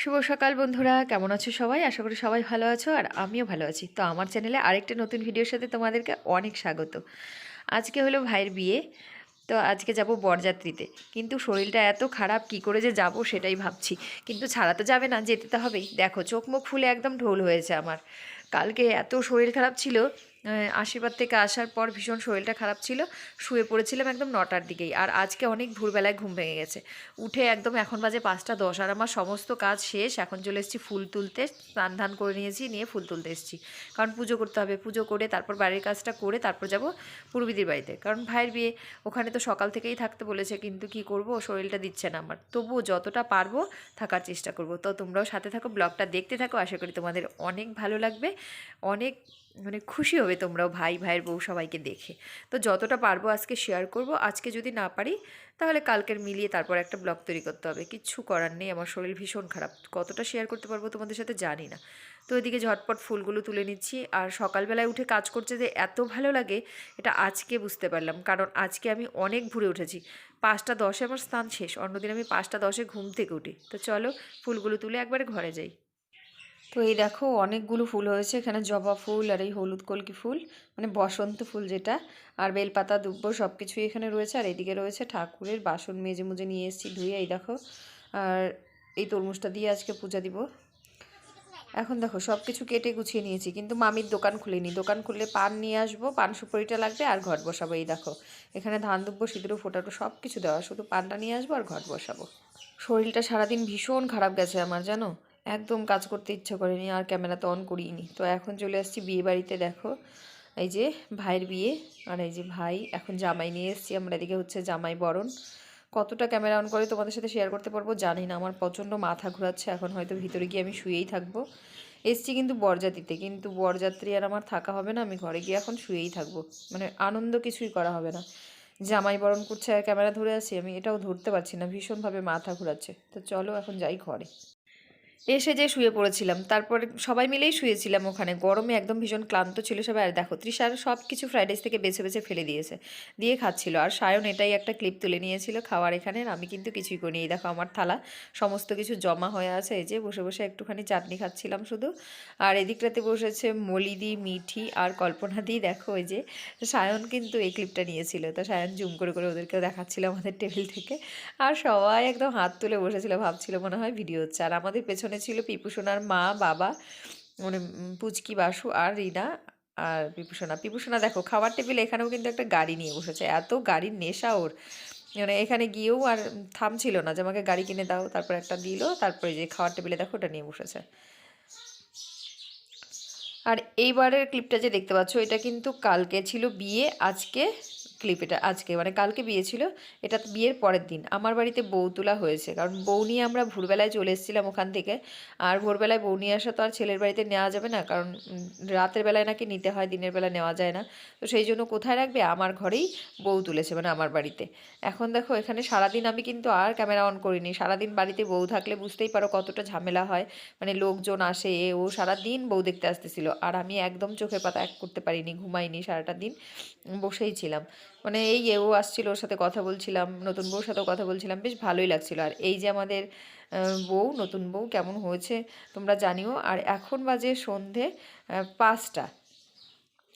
শুভ সকাল বন্ধুরা, কেমন আছো সবাই? আশা করি সবাই ভালো আছো আর আমিও ভালো আছি। তো আমার চ্যানেলে আরেকটা নতুন ভিডিওর সাথে তোমাদেরকে অনেক স্বাগত। আজকে হলো ভাইয়ের বিয়ে, তো আজকে যাব বরযাত্রীতে। কিন্তু শরীরটা এত খারাপ, কি করে যে যাব সেটাই ভাবছি। কিন্তু ছাড়া তো যাবে না, যেতে তো হবেই। দেখো, চোখ মুখ ফুলে একদম ঢোল হয়েছে আমার। কালকে এত শরীর খারাপ ছিল আশীর্বাদ থেকে আসার পর ভীষণ শরীরটা খারাপ ছিল, শুয়ে পড়েছিলাম একদম নটার দিকেই। আর আজকে অনেক ভোরবেলায় ঘুম ভেঙে গেছে। উঠে একদম এখন বাজে পাঁচটা দশ আর আমার সমস্ত কাজ শেষ, এখন চলে এসেছি ফুল তুলতে। স্নান ধান করে নিয়েছি, নিয়ে ফুল তুলতে এসেছি। কারণ পুজো করতে হবে, পুজো করে তারপর বাড়ির কাজটা করে তারপর যাব পূর্বীদির বাড়িতে। কারণ ভাইয়ের বিয়ে ওখানে তো সকাল থেকেই থাকতে বলেছে, কিন্তু কি করব? শরীরটা দিচ্ছে না আমার। তবুও যতটা পারব থাকার চেষ্টা করব। তো তোমরাও সাথে থাকো, ব্লগটা দেখতে থাকো। আশা করি তোমাদের অনেক ভালো লাগবে, অনেক মানে খুশি হবে তোমরাও, ভাই, ভাইয়ের বউ সবাইকে দেখে। তো যতটা পারব আজকে শেয়ার করব। আজকে যদি না পারি, তাহলে কালকের মিলিয়ে তারপর একটা ব্লগ তৈরি করতে হবে। কিচ্ছু করার নেই, আমার শরীর ভীষণ খারাপ। কতটা শেয়ার করতে পারব তোমাদের সাথে জানি না। তো এদিকে ঝটপট ফুলগুলো তুলে নিচ্ছি। আর সকালবেলায় উঠে কাজ করছে যে এত ভালো লাগে, এটা আজকে বুঝতে পারলাম। কারণ আজকে আমি অনেক ভুরে উঠেছি। পাঁচটা দশে আমার স্থান শেষ। অন্যদিন আমি পাঁচটা দশে ঘুম থেকে উঠি। তো চলো ফুলগুলো তুলে একবারে ঘরে যাই। তো এই দেখো অনেকগুলো ফুল হয়েছে, এখানে জবা ফুল আর এই হলুদ কলকি ফুল মানে বসন্ত ফুল যেটা, আর বেলপাতা, দুব্বো সব কিছুই এখানে রয়েছে, আর এদিকে রয়েছে ঠাকুরের বাসন মেজে মুজে নিয়ে এসেছি ধুয়ে, এই দেখো, আর এই তরমুজটা দিয়ে আজকে পূজা দিব। এখন দেখো সব কিছু কেটে গুছিয়ে নিয়েছি, কিন্তু মামির দোকান খুলিনি, দোকান খুললে পান নিয়ে আসব, পান সুপারিটা লাগবে আর ঘট বসাবো, এই দেখো, এখানে ধান, দুব্বো, সিঁদুরো, ফোটাটো সব কিছু দেওয়া, শুধু পানটা নিয়ে আসব আর ঘট বসাবো। শরীরটা সারাদিন ভীষণ খারাপ গেছে আমার, জানো? একদম কাজ করতে ইচ্ছা করেনি, আর ক্যামেরা তো অন করিনি। তো এখন চলে আসছি বিয়ে বাড়িতে, দেখো। এই যে ভাইয়ের বিয়ে, আর এই যে ভাই, এখন জামাই নিয়ে এসেছি। আমরা এদিকে হচ্ছে জামাই বরণ। কতটা ক্যামেরা অন করে তোমাদের সাথে শেয়ার করতে পারব জানি না। আমার প্রচণ্ড মাথা ঘোরাচ্ছে, এখন হয়তো ভিতরে গিয়ে আমি শুয়েই থাকব। এসছি কিন্তু বরযাত্রীতে, কিন্তু বরযাত্রী আর আমার থাকা হবে না, আমি ঘরে গিয়ে এখন শুয়েই থাকব। মানে আনন্দ কিছুই করা হবে না। জামাই বরণ করছে, আর ক্যামেরা ধরে আছি, আমি এটাও ধরতে পারছি না, ভীষণভাবে মাথা ঘোরাচ্ছে। তো চলো এখন যাই ঘরে। এসে যে শুয়ে পড়েছিলাম, তারপরে সবাই মিলেই শুয়েছিলাম ওখানে। গরমে একদম ভীষণ ক্লান্ত ছিল সবাই। আর দেখো তৃষার সব কিছু ফ্রাইড রাইস থেকে বেছে বেছে ফেলে দিয়েছে, দিয়ে খাচ্ছিল। আর সায়ন এটাই একটা ক্লিপ তুলে নিয়েছিল খাওয়ার এখানে আমি কিন্তু কিছুই করিনি। এই দেখো আমার থালা, সমস্ত কিছু জমা হয়ে আছে। এই যে বসে বসে একটুখানি চাটনি খাচ্ছিলাম শুধু। আর এদিকটাতে বসেছে মলিদি, মিঠি আর কল্পনা দি দেখো ওই যে সায়ন কিন্তু এই ক্লিপটা নিয়েছিল। তো সায়ন জুম করে করে ওদেরকেও দেখাচ্ছিল আমাদের টেবিল থেকে। আর সবাই একদম হাত তুলে বসেছিল, ভাবছিল মনে হয় ভিডিও হচ্ছে। আর আমাদের পেছনে ছিল পিপুসোনার মা, বাবা মানে পুচকি বাসু আর রিনা আর পিপুসোনা পিপুসোনা দেখো, খাবার টেবিলে এখানেও কিন্তু একটা গাড়ি নিয়ে বসেছে। এত গাড়ির নেশা ওর। মানে এখানে গিয়েও আর থামছিল না যে আমাকে গাড়ি কিনে দাও, তারপর একটা দিল, তারপরে যে খাওয়ার টেবিলে দেখো ওটা নিয়ে বসেছে। আর এইবারের ক্লিপটা যে দেখতে পাচ্ছ, এটা কিন্তু কালকে ছিল বিয়ে, আজকে ক্লিপ এটা আজকে মানে কালকে বিয়ে ছিল, এটা বিয়ের পরের দিন। আমার বাড়িতে বউ তোলা হয়েছে, কারণ বউ নিয়ে আমরা ভোরবেলায় চলে এসেছিলাম ওখান থেকে। আর ভোরবেলায় বউ নিয়ে আসা তো আর ছেলের বাড়িতে নেওয়া যাবে না, কারণ রাতের বেলায় নাকি নিতে হয়, দিনের বেলা নেওয়া যায় না। তো সেই জন্য কোথায় রাখবে? আমার ঘরেই বউ তুলেছে মানে আমার বাড়িতে। এখন দেখো, এখানে সারাদিন আমি কিন্তু আর ক্যামেরা অন করিনি। সারাদিন বাড়িতে বউ থাকলে বুঝতেই পারো কতটা ঝামেলা হয়। মানে লোকজন আসে, এ, ও সারাদিন বউ দেখতে আসতেছিল। আর আমি একদম চোখের পাতা এক করতে পারিনি, ঘুমাইনি সারাটা দিন, বসেই ছিলাম। মানে এই এ ও আসছিল ওর সাথে কথা বলছিলাম, নতুন বউর সাথেও কথা বলছিলাম, বেশ ভালোই লাগছিল। আর এই যে আমাদের বউ, নতুন বউ কেমন হয়েছে তোমরা জানিও। আর এখন বাজে সন্ধে পাঁচটা।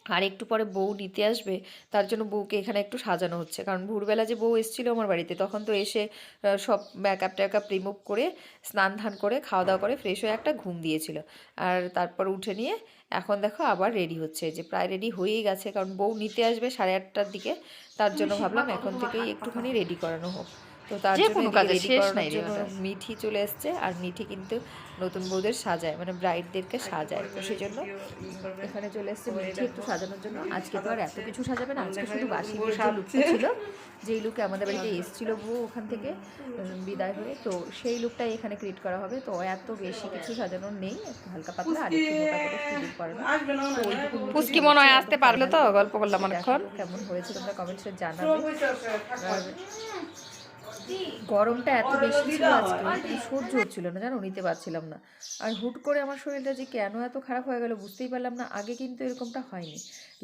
আর একটু পরে বউ নিতে আসবে, তার জন্য বউকে এখানে একটু সাজানো হচ্ছে। কারণ ভোরবেলা যে বউ এসেছিল আমার বাড়িতে, তখন তো এসে সব ব্যাকআপ ট্যাকআপ রিমুভ করে স্নান ধান করে খাওয়া দাওয়া করে ফ্রেশ হয়ে একটা ঘুম দিয়েছিল। আর তারপর উঠে নিয়ে এখন দেখো আবার রেডি হচ্ছে। যে প্রায় রেডি হয়েই গেছে কারণ বউ নিতে আসবে সাড়ে আটটার দিকে তার জন্য ভাবলাম এখন থেকেই একটুখানি রেডি করানো হোক। তো তার যে জন্য কোনো এদিকে শেষ নাই রে মিঠি চলে এসছে আর মিঠি কিন্তু নতুন বউদের সাজায় মানে ব্রাইডদেরকে সাজায়। তো সেই জন্য এখানে চলে এসছে মিঠি একটু সাজানোর জন্য। আজকে তো আর এত কিছু সাজাবে না আজকে শুধু বাসি লুকটা ছিল যেই লুকে আমাদের বাড়িতে এসেছিল বউ ওখান থেকে বিদায় হয়ে তো সেই লুকটাই এখানে ক্রিয়েট করা হবে। তো এত বেশি কিছু সাজানোর নেই হালকা পাতলা আর পুচকি মনে হয় আসতে পারল তো গল্প করলাম অনেকক্ষণ। কেমন হয়েছে তোমরা কমেন্টসে জানাবে। আর গরমটা এত বেশি ছিল আজকে সহ্য হচ্ছিল না, জানো, নিতে পারছিলাম না। আর হুট করে আমার শরীরটা যে কেন এত খারাপ হয়ে গেল বুঝতেই পারলাম না, আগে কিন্তু এরকমটা হয়নি।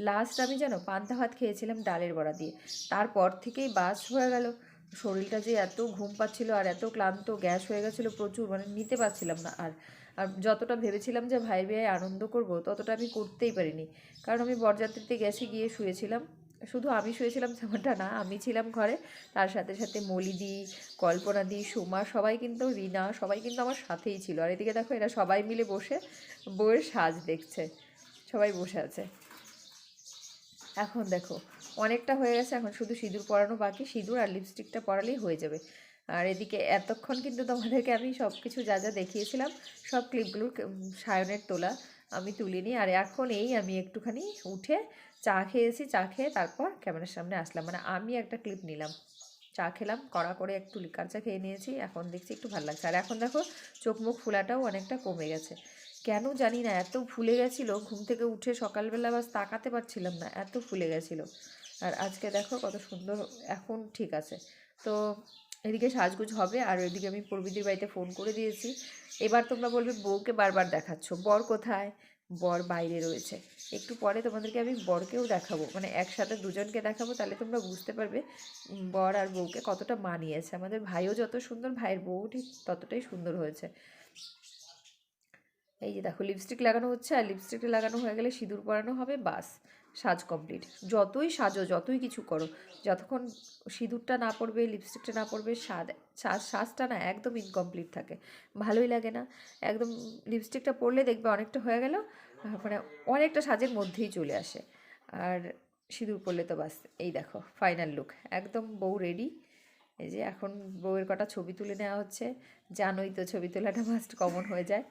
লাস্ট আমি জানো, পান্তা ভাত খেয়েছিলাম ডালের বড়া দিয়ে, তারপর থেকেই বাস হয়ে গেল। শরীরটা যে এত ঘুম পাচ্ছিল আর এত ক্লান্ত, গ্যাস হয়ে গেছিল প্রচুর মানে নিতে পারছিলাম না আর। আর যতটা ভেবেছিলাম যে ভাই ভাই আনন্দ করব, ততটা আমি করতেই পারিনি। কারণ আমি বরযাত্রীতে গ্যাসে গিয়ে শুয়েছিলাম। শুধু আমি শুয়েছিলাম তেমনটা না, আমি ছিলাম ঘরে। তার সাথে সাথে মলিদি কল্পনাদি সোমা, সবাই কিন্তু রিনা, সবাই কিন্তু আমার সাথেই ছিল। আর এদিকে দেখো এরা সবাই মিলে বসে বউয়ের সাজ দেখছে। সবাই বসে আছে। এখন দেখো, অনেকটা হয়ে গেছে, এখন শুধু সিঁদুর পরানো বাকি। সিঁদুর আর লিপস্টিকটা পরালেই হয়ে যাবে। আর এদিকে এতক্ষণ কিন্তু তোমাদেরকে আমি সব কিছু যা যা দেখিয়েছিলাম, সব ক্লিপগুলোর সায়নের তোলা আমি তুলিনি। আর এখন এই আমি একটুখানি উঠে চা খেয়েছি, চা খেয়ে তারপর ক্যামেরার সামনে আসলাম। মানে আমি একটা ক্লিপ নিলাম। চা খেলাম, কড়া করে একটু লিকার চা খেয়ে নিয়েছি। এখন দেখছি একটু ভালো লাগছে। আর এখন দেখো চোখ মুখ ফোলাটাও অনেকটা কমে গেছে। কেন জানি না, এত ফুলে গেছিল। ঘুম থেকে উঠে সকালবেলা বাস তাকাতে পারছিলাম না, এত ফুলে গেছিল। আর আজকে দেখো কত সুন্দর, এখন ঠিক আছে। তো এদিকে সাজগুজ হবে, আর এদিকে আমি পূর্বিদির বাড়িতে ফোন করে দিয়েছি। এবার তোমরা বলবে বউকে বারবার দেখাচ্ছ। বর কোথায়? বর বাইরে রয়েছে। একটু পরে তোমাদেরকে আমি বরকেও দেখাবো। মানে একসাথে দুজনকে দেখাবো, তাহলে তোমরা বুঝতে পারবে বর আর বউকে কতটা মানিয়েছে। আমাদের ভাইও যত সুন্দর, ভাইয়ের বউ ঠিক ততটাই সুন্দর হয়েছে। এই যে দেখো লিপস্টিক লাগানো হচ্ছে, আর লিপস্টিকটা লাগানো হয়ে গেলে সিঁদুর পরানো হবে, বাস। সাজ কমপ্লিট যতই সাজো, যতই কিছু করো, যতক্ষণ সিঁদুরটা না পড়বে লিপস্টিকটা না পড়বে সাজ সাজটা না একদম ইনকমপ্লিট থাকে। ভালোই লাগে না। একদম লিপস্টিকটা পরলে দেখবে অনেকটা হয়ে গেল মানে অনেকটা সাজের মধ্যেই চলে আসে। আর সিঁদুর পরলে তো বাস, এই দেখো ফাইনাল লুক একদম বউ রেডি এই যে এখন বউয়ের কটা ছবি তুলে নেওয়া হচ্ছে, জানোই তো ছবি তোলাটা মাস্ট কমন হয়ে যায়।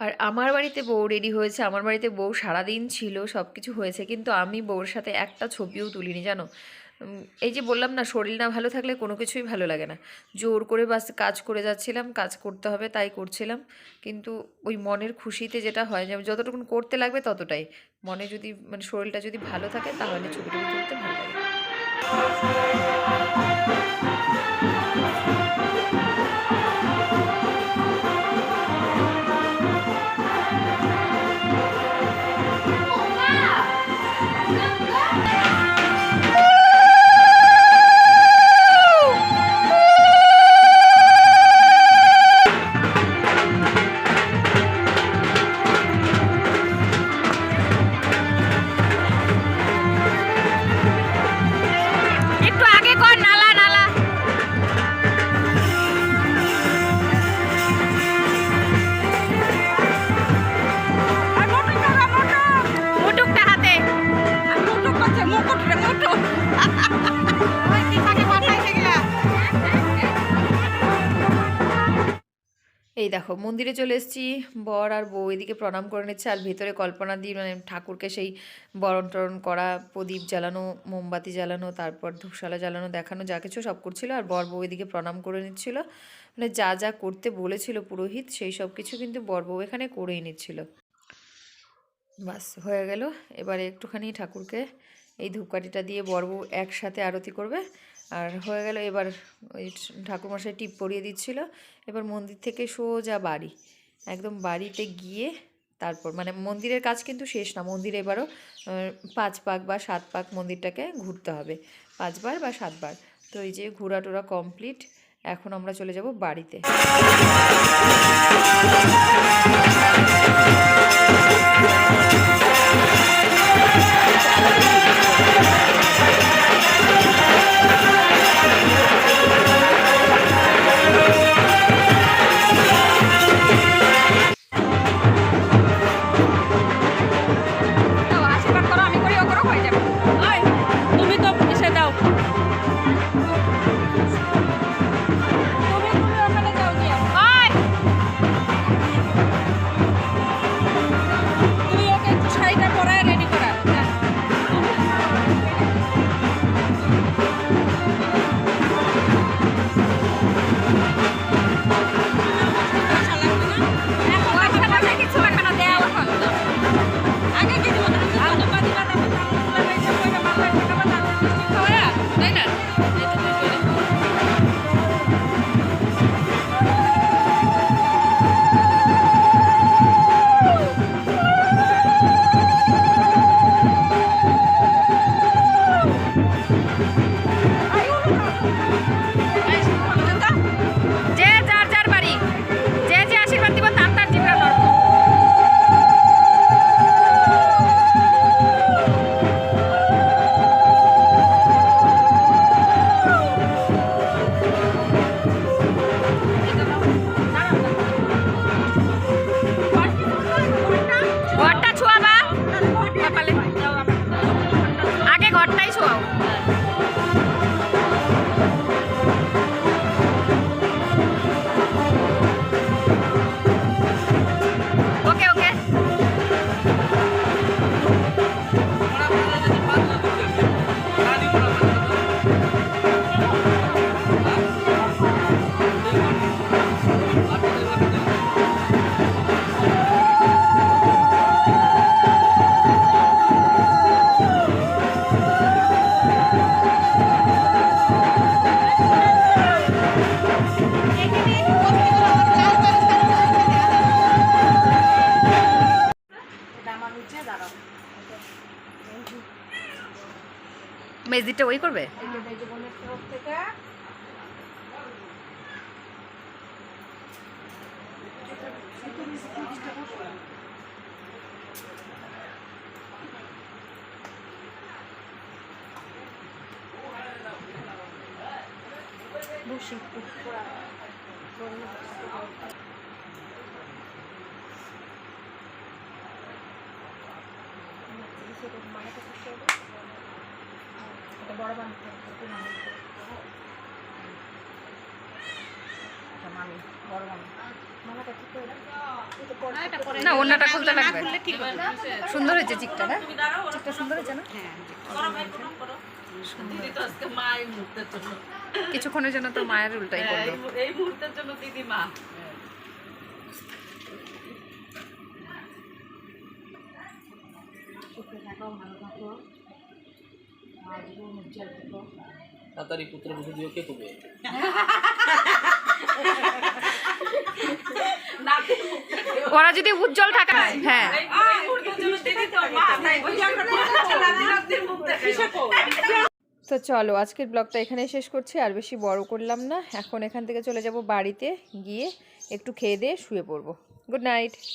আর আমার বাড়িতে বউ রেডি হয়েছে, আমার বাড়িতে বউ সারাদিন ছিল সব কিছু হয়েছে, কিন্তু আমি বউর সাথে একটা ছবিও তুলিনি, জানো? এই যে বললাম না, শরীর না ভালো থাকলে কোনো কিছুই ভালো লাগে না। জোর করে বাস কাজ করে যাচ্ছিলাম, কাজ করতে হবে তাই করছিলাম, কিন্তু ওই মনের খুশিতে যেটা হয় যে যতটুকুন করতে লাগবে ততটাই। মনে যদি মানে শরীরটা যদি ভালো থাকে, তাহলে ছবি তুলতে ভালো লাগে। এই দেখো, মন্দিরে চলে এসেছি, বর আর বউ এদিকে প্রণাম করে নিচ্ছে, আর ভেতরে কল্পনা দিয়ে মানে ঠাকুরকে সেই বরণ টরণ করা, প্রদীপ জ্বালানো, মোমবাতি জ্বালানো, তারপর ধূপশালা জ্বালানো, দেখানো, যা কিছু সব করছিল, আর বর বউ এদিকে প্রণাম করে নিচ্ছিল। মানে যা যা করতে বলেছিল পুরোহিত, সেই সব কিছু কিন্তু বর বউ এখানে করেই নিচ্ছিল। বাস, হয়ে গেল। এবারে একটুখানি ঠাকুরকে এই ধূপকাঠিটা দিয়ে বর বউ একসাথে আরতি করবে। আর হয়ে গেল এবার ওই ঠাকুরমশাই টিপ পরিয়ে দিচ্ছিল। এবার মন্দির থেকে সোজা বাড়ি। একদম বাড়িতে গিয়ে তারপর মানে মন্দিরের কাজ কিন্তু শেষ না, মন্দিরে এবারও পাঁচ পাক বা সাত পাক মন্দিরটাকে ঘুরতে হবে। পাঁচবার বা সাতবার। তো এই যে ঘোরা টোরা কমপ্লিট, এখন আমরা চলে যাব বাড়িতে। দিদিরটা ওই করবে? এই যে বোনের তরফ থেকে বড় বানাতে মামি বড় মামি মামাটা ঠিক করে দাও। না অন্যটা খুলতে লাগবে। সুন্দর হয়েছে চিকটা হ্যাঁ চিকটা সুন্দর হয়েছে না? কিছুক্ষণের জন্য তো মায়ের উল্টাই করল। এই মুহূর্তের জন্য দিদিমা সুখে থাকো ভালো থাকো। আর জীবন উজ্জ্বল থাকো। তাড়াতাড়ি পুত্র কে করবে ওরা যদি উজ্জ্বল থাকে হ্যাঁ। দেখে তো চলো আজকের ব্লগটা এখানে শেষ করছি আর বেশি বড় করলাম না। এখন এখান থেকে চলে যাব বাড়িতে গিয়ে একটু খেয়ে দিয়ে শুয়ে পড়ব। Good night.